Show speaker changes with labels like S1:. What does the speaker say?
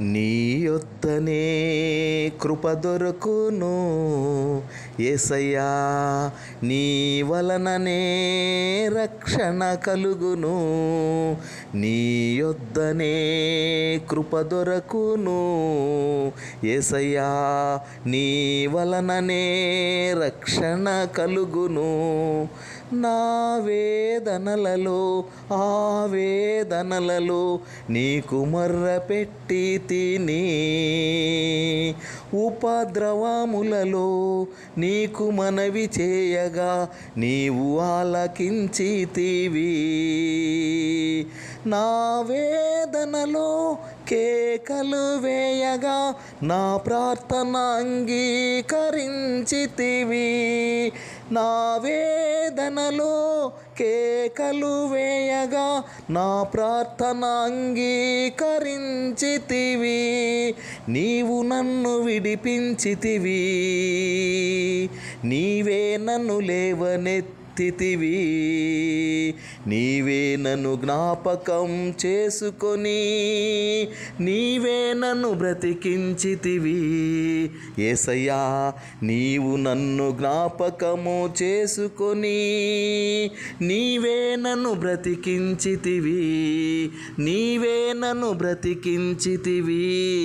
S1: నీ యొద్దనే కృప దొరకును. ఏసయ్యా నీ వలననే రక్షణ కలుగును. నీ యొద్దనే కృప దొరకును. ఏసయ్యా నీ వలననే రక్షణ కలుగును. నా వేదనలలో ఆ వేదనలలో నీకు మర్ర పెట్టి తిని. ఉపద్రవములలో నీకు మనవి చేయగా నీవు ఆలకించితివి. నా వేదనలో కేకలు వేయగా నా ప్రార్థన అంగీకరించితివి. నా వేదనలో కేకలు వేయగా నా ప్రార్థన అంగీకరించితివి. నీవు నన్ను విడిపించితివి. నీవే నన్ను లేవనెత్తి స్థితివి. నీవే నన్ను జ్ఞాపకం చేసుకొని నీవే నన్ను బ్రతికించితివి. ఏసయ్యా నీవు నన్ను జ్ఞాపకము చేసుకొని నీవే నన్ను బ్రతికించితివి. నీవే నన్ను బ్రతికించితివి.